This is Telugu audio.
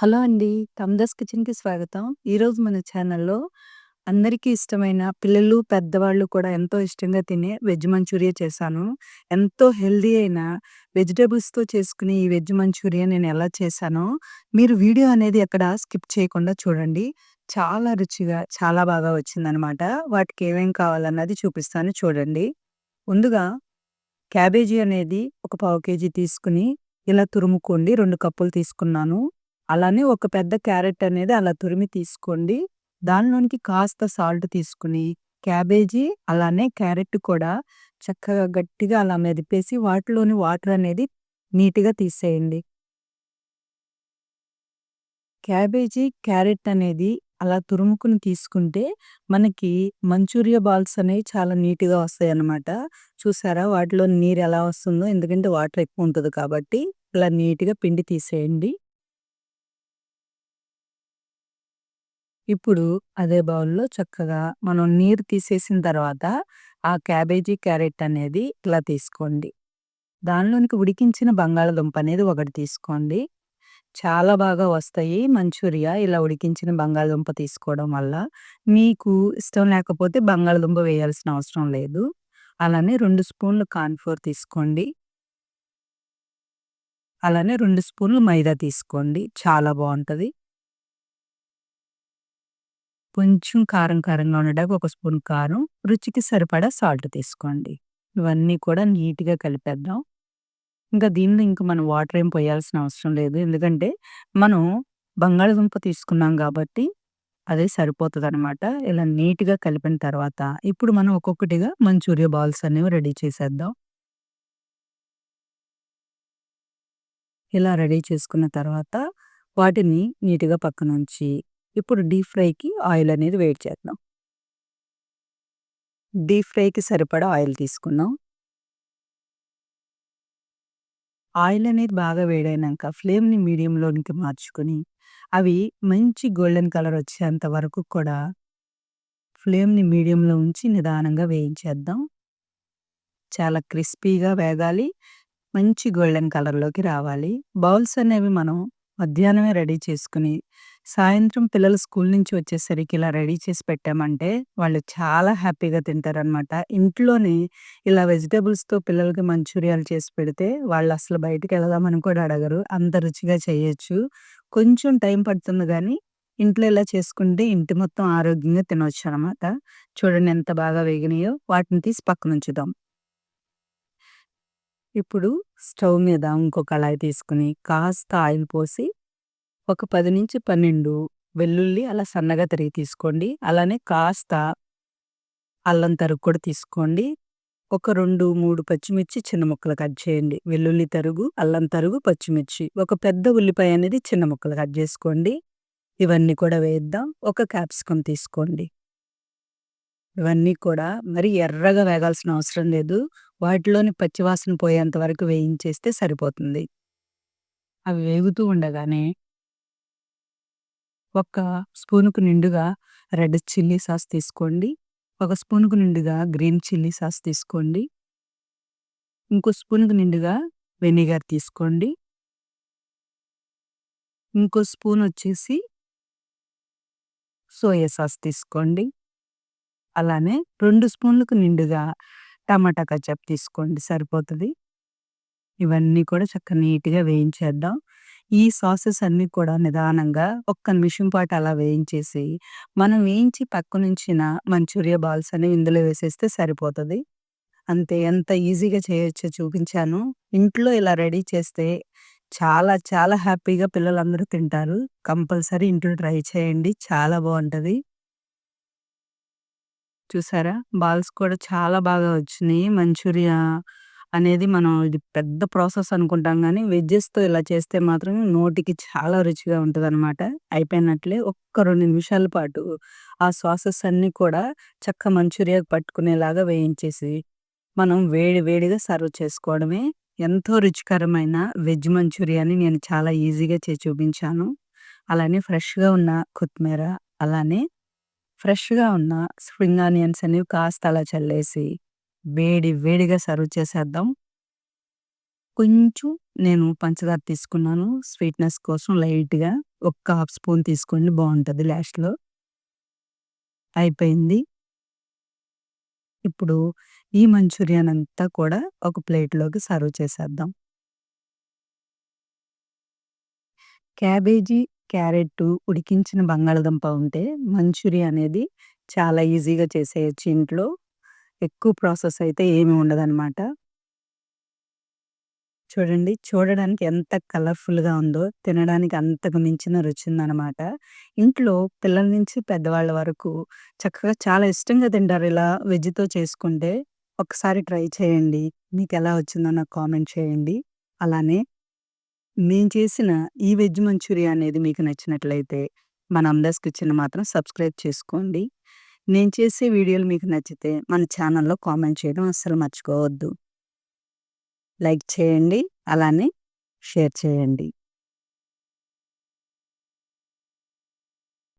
హలో అండి. తమ్దాస్ కిచెన్‌కి స్వాగతం. ఈరోజు మన ఛానల్‌లో అందరికీ ఇష్టమైన పిల్లలు, పెద్దవాళ్ళు కూడా ఎంతో ఇష్టంగా తినే వెజ్ మంచూరియా చేశాను. ఎంతో హెల్దీ అయిన వెజిటేబుల్స్తో చేసుకునే ఈ వెజ్ మంచూరియా నేను ఎలా చేశానో మీరు వీడియో అనేది ఎక్కడ స్కిప్ చేయకుండా చూడండి. చాలా రుచిగా, చాలా బాగా వచ్చిందనమాట. వాటికి ఏమేం కావాలన్నది చూపిస్తాను చూడండి. ముందుగా క్యాబేజీ అనేది ఒక పావు కేజీ తీసుకుని ఇలా తురుముకోండి. రెండు కప్పులు తీసుకున్నాను. అలానే ఒక పెద్ద క్యారెట్ అనేది అలా తురిమి తీసుకోండి. దానిలోనికి కాస్త సాల్ట్ తీసుకుని క్యాబేజీ అలానే క్యారెట్ కూడా చక్కగా గట్టిగా అలా మెదిపేసి వాటిలోని వాటర్ అనేది నీట్‌గా తీసేయండి. క్యాబేజీ, క్యారెట్ అనేది అలా తురుముకుని తీసుకుంటే మనకి మంచూరియా బాల్స్ అనేవి చాలా నీట్‌గా వస్తాయన్నమాట. చూసారా వాటిలో నీరు ఎలా వస్తుందో ఎందుకంటే వాటర్ ఎక్కువ ఉంటుంది కాబట్టి ఇలా నీట్‌గా పిండి తీసేయండి. ఇప్పుడు అదే బౌల్‌లో చక్కగా మనం నీరు తీసేసిన తర్వాత ఆ క్యాబేజీ, క్యారెట్ అనేది ఇలా తీసుకోండి. దానిలోనికి ఉడికించిన బంగాళదుంప అనేది ఒకటి తీసుకోండి. చాలా బాగా వస్తాయి మంచూరియా ఇలా ఉడికించిన బంగాళదుంప తీసుకోవడం వల్ల. మీకు ఇష్టం లేకపోతే బంగాళదుంప వేయాల్సిన అవసరం లేదు. అలానే రెండు స్పూన్లు కాన్ఫ్లోర్ తీసుకోండి. అలానే రెండు స్పూన్లు మైదా తీసుకోండి. చాలా బాగుంటుంది కొంచెం కారం కారంగా ఉండడానికి ఒక స్పూన్ కారం, రుచికి సరిపడా సాల్ట్ తీసుకోండి. ఇవన్నీ కూడా నీట్‌గా కలిపేద్దాం. ఇంకా దీనిలో ఇంకా మనం వాటర్ ఏం పోయాల్సిన అవసరం లేదు. ఎందుకంటే మనం బంగాళదుంప తీసుకున్నాం కాబట్టి అదే అనమాట ఇలా నీట్‌గా కలిపిన తర్వాత ఇప్పుడు మనం ఒక్కొక్కటిగా మంచూరియా బాల్స్ అనేవి రెడీ చేసేద్దాం. ఇలా రెడీ చేసుకున్న తర్వాత వాటిని నీట్‌గా పక్కనుంచి ఇప్పుడు డీప్ ఫ్రైకి ఆయిల్ అనేది వేడి చేద్దాం. డీప్ ఫ్రైకి సరిపడా ఆయిల్ తీసుకున్నాం. ఆయిల్ అనేది బాగా వేడైనాక ఫ్లేమ్‌ని మీడియంలోనికి మార్చుకొని అవి మంచి గోల్డెన్ కలర్ వచ్చేంత వరకు కూడా ఫ్లేమ్‌ని మీడియంలో ఉంచి నిదానంగా వేయించేద్దాం. చాలా క్రిస్పీగా వేగాలి. మంచి గోల్డెన్ కలర్‌లోకి రావాలి. బౌల్స్ అనేవి మనం మధ్యాహ్నమే రెడీ చేసుకొని, సాయంత్రం పిల్లలు స్కూల్ నుంచి వచ్చేసరికి ఇలా రెడీ చేసి పెట్టామంటే వాళ్ళు చాలా హ్యాపీగా తింటారనమాట. ఇంట్లోనే ఇలా వెజిటబుల్స్‌తో పిల్లలకి మంచూరియాలు చేసి పెడితే వాళ్ళు వాళ్ళసలు బయటికెళదామని కూడా అడగరు. అంత రుచిగా చేయొచ్చు. కొంచెం టైం పడుతుంది గానీ, ఇంట్లో ఇలా చేసుకుంటే ఇంటి మొత్తం ఆరోగ్యంగా తినొచ్చనమాట. చూడండి ఎంత బాగా వేగినాయో. వాటిని తీసి పక్కనుంచుదాం. ఇప్పుడు స్టవ్ మీద ఇంకో కళాయి తీసుకొని కాస్త ఆయిల్ పోసి ఒక 10-12 వెల్లుల్లి అలా సన్నగా తరిగి తీసుకోండి. అలానే కాస్త అల్లం తరుగు కూడా తీసుకోండి. ఒక 2, 3 పచ్చిమిర్చి చిన్న ముక్కలు కట్ చేయండి. వెల్లుల్లి తరుగు, అల్లం తరుగు, పచ్చిమిర్చి. ఒక పెద్ద ఉల్లిపాయ అనేది చిన్న ముక్కలు కట్ చేసుకోండి. ఇవన్నీ కూడా వేద్దాం. ఒక క్యాప్సికమ్ తీసుకోండి. ఇవన్నీ కూడా మరి ఎర్రగా వేగాల్సిన అవసరం లేదు. వాటిలోని పచ్చివాసన పోయేంత వరకు వేయించేస్తే సరిపోతుంది. అవి వేగుతూ ఉండగానే ఒక స్పూనుకు నిండుగా రెడ్ చిల్లీ సాస్ తీసుకోండి. ఒక స్పూన్కు నిండుగా గ్రీన్ చిల్లీ సాస్ తీసుకోండి. ఇంకో స్పూన్కు నిండుగా వెనిగర్ తీసుకోండి. ఇంకో స్పూన్ వచ్చేసి సోయా సాస్ తీసుకోండి. అలానే రెండు స్పూన్లకు నిండుగా టమాటా కచప్ తీసుకోండి సరిపోతుంది ఇవన్నీ కూడా చక్కగా నీట్‌గా వేయించేద్దాం. ఈ సాసెస్ అన్నీ కూడా నిదానంగా ఒక్క నిమిషం పాటు అలా వేయించేసి, మనం వేయించి పక్కనుంచిన మంచూరియా బాల్స్ అనేవి ఇందులో వేసేస్తే సరిపోతది. అంతే ఎంత ఈజీగా చేయొచ్చో చూపించాను. ఇంట్లో ఇలా రెడీ చేస్తే చాలా చాలా హ్యాపీగా పిల్లలందరూ తింటారు. కంపల్సరీ ఇంట్లో ట్రై చేయండి. చాలా బావుంటది. చూసారా? బాల్స్ కూడా చాలా బాగా వచ్చినియి. మంచూరియా అనేది మనం ఇది పెద్ద ప్రాసెస్ అనుకుంటాం కానీ వెజ్జెస్‌తో ఇలా చేస్తే మాత్రం నోటికి చాలా రుచిగా ఉంటదనమాట. అయిపోయినట్లే. ఒక్క రెండు నిమిషాల పాటు ఆ సాసెస్ అన్నీ కూడా చక్క మంచూరియాకి పట్టుకునేలాగా వేయించేసి, మనం వేడి వేడిగా సర్వ్ చేసుకోవడమే. ఎంతో రుచికరమైన వెజ్ మంచూరియాని నేను చాలా ఈజీగా చేసి చూపించాను. అలానే ఫ్రెష్‌గా ఉన్న కొత్తిమీర, అలానే ఫ్రెష్‌గా ఉన్న స్ప్రింగ్ ఆనియన్స్ అనేవి కాస్త అలా చల్లేసి, వేడి వేడిగా సర్వ్ చేసేద్దాం. కొంచెం నేను పంచదార తీసుకున్నాను స్వీట్‌నెస్ కోసం లైట్‌గా. ఒక్క హాఫ్ స్పూన్ తీసుకోండి బాగుంటుంది లాస్ట్‌లో. అయిపోయింది. ఇప్పుడు ఈ మంచూరియన్ అంతా కూడా ఒక ప్లేట్‌లోకి సర్వ్ చేసేద్దాం. క్యాబేజీ, క్యారెట్ ఉడికించిన బంగాళదుంప ఉంటే మంచూరియా అనేది చాలా ఈజీగా చేసేయొచ్చు ఇంట్లో. ఎక్కువ ప్రాసెస్ అయితే ఏమి ఉండదనమాట. చూడండి. చూడడానికి ఎంత కలర్‌ఫుల్‌గా ఉందో, తినడానికి అంతకు మించిన రుచుందనమాట. ఇంట్లో పిల్లల నుంచి పెద్దవాళ్ళ వరకు చక్కగా చాలా ఇష్టంగా తింటారు ఇలా వెజ్‌తో చేసుకుంటే. ఒకసారి ట్రై చేయండి. మీకు ఎలా వచ్చిందో నాకు కామెంట్ చేయండి. అలానే నేను చేసిన ఈ వెజ్ మంచూరియా అనేది మీకు నచ్చినట్లయితే మన అందాస్ కిచెన్ మాత్రం సబ్స్క్రైబ్ చేసుకోండి. నేను చేసే వీడియోలు మీకు నచ్చితే మన ఛానల్లో కామెంట్ చేయడం అస్సలు మర్చిపోవద్దు. లైక్ చేయండి. అలానే షేర్ చేయండి.